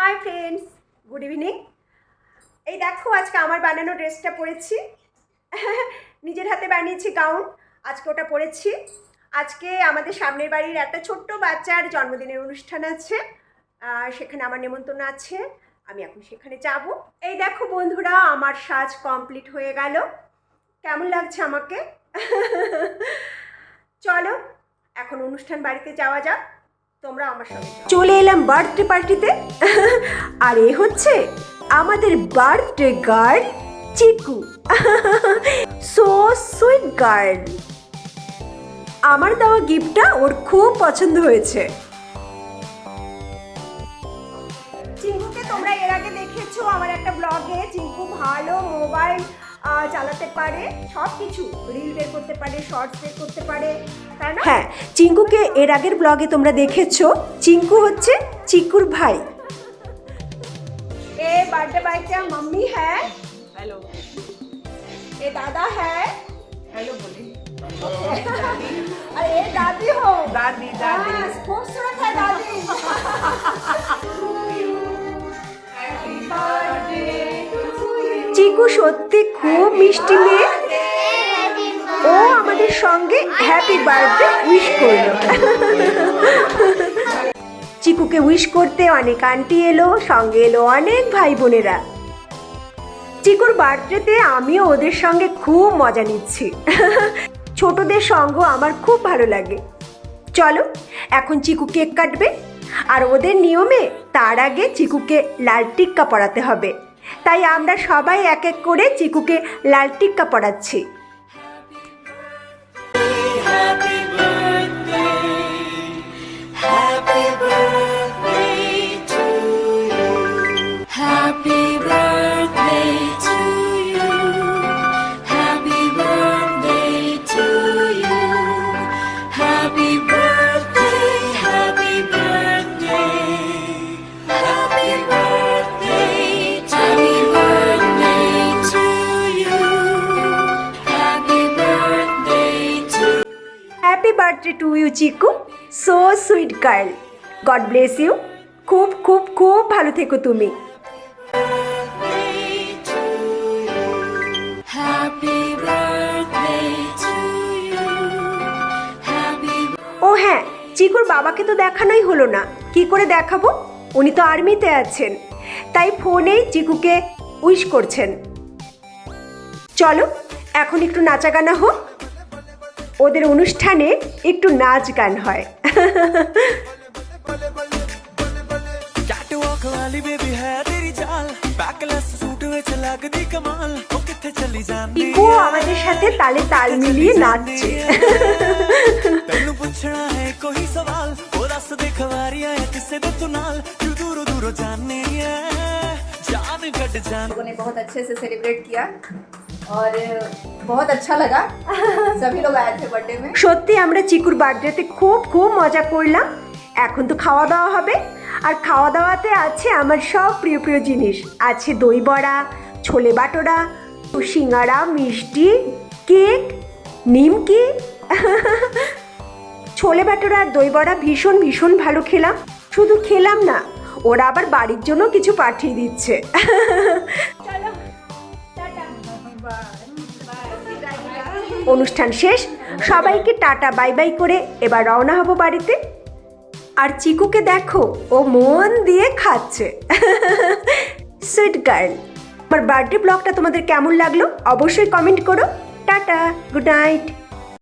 Hi friends good evening এই দেখো, আজকে আমার বানানো ড্রেসটা পরেছি। নিজের হাতে বানিয়েছি গাউন আজকে ওটা পরেছি। আজকে আমাদের সামনের বাড়ির একটা ছোট্ট বাচ্চার জন্মদিনের অনুষ্ঠান আছে। সেখানে আমার নেমন্তন্ন আছে। আমি এখন সেখানে যাব। এই দেখো বন্ধুরা, আমার সাজ কমপ্লিট হয়ে গেল। কেমন লাগছে আমাকে? চলো, এখন অনুষ্ঠান বাড়িতে যাওয়া যাক। তোমরা আমার চলে এলাম বার্থডে পার্টিতে। আর এ হচ্ছে আমাদের birthday girl Chiku. So sweet girl আমার দেওয়া গিফটটা ওর খুব পছন্দ হয়েছে। চিঙ্কুকে তোমরা এর আগে দেখেছ আমার একটা ব্লগে চিঙ্কু ভালো মোবাইল চালাতে পারে সব কিছু রিল বের করতে পারে শর্টস বের করতে পারে তাই না হ্যাঁ চিঙ্কুকে এর আগের ব্লগে তোমরা দেখেছো চিঙ্কু হচ্ছে চিকুর ভাই ए बर्थडे बाय क्या मम्मी है हेलो ये दादा है हेलो बोली अरे ये दादी हो दादी दादी हाँ, खूबसूरत है दादी চিকু সত্যি খুব মিষ্টি মেয়ে। ও আমাদের সঙ্গে হ্যাপি বার্থডে উইশ করল। চিকুকে উইশ করতে অনেক আন্টি এলো, সঙ্গে এলো অনেক ভাই বোনেরা। চিকুর বার্থডেতে আমিও ওদের সঙ্গে খুব মজা নিচ্ছি। ছোটদের সঙ্গ আমার খুব ভালো লাগে। চলো, এখন চিকু কেক কাটবে। আর ওদের নিয়মে তার আগে চিকুকে লাল টিক্কা পরাতে হবে। তাই আমরা সবাই এক এক করে চিকুকে লাল টিক্কা পরাচ্ছি। Birthday to you Chiku so sweet girl god bless you খুব খুব খুব ভালো থেকো তুমি birthday ও হ্যাঁ চিকুর বাবাকে তো দেখানোই হলো না। কি করে দেখাবো? উনি তো আর্মিতে আছেন। তাই ফোনেই চিকুকে উইশ করছেন। চলো এখন একটু নাচা গানা হোক। ওদের অনুষ্ঠানে একটু নাচ গান হয়। আমাদের সাথে তালে তাল মিলিয়ে নাচছে। लोगों ने बहुत अच्छे से सेलिब्रेट और বহুত আচ্ছা লাগা সবই লোক আয়ে বার্থডে মে সত্যি আমরা চিকুর বার্থডেতে খুব খুব মজা করলাম। এখন তো খাওয়া দাওয়া হবে। আর খাওয়া দাওয়াতে আছে আমার সব প্রিয় প্রিয় জিনিস। আছে দই বড়া, ছোলে বাটোরা সিঙ্গারা, মিষ্টি, কেক, নিমকি। ছোলে বাটোরা আর দই বড়া ভীষণ ভীষণ ভালো খেলাম। শুধু খেলাম না, ওরা আবার বাড়ির জন্য কিছু পাঠিয়ে দিচ্ছে। অনুষ্ঠান শেষ। সবাইকে টাটা, বাই বাই করে এবার রওনা হব বাড়িতে। আর চিকুকে দেখো, ও মন দিয়ে খাচ্ছে। সুইট গার্ল আমার বার্থডে ব্লগটা তোমাদের কেমন লাগল? অবশ্যই কমেন্ট করো। Tata good night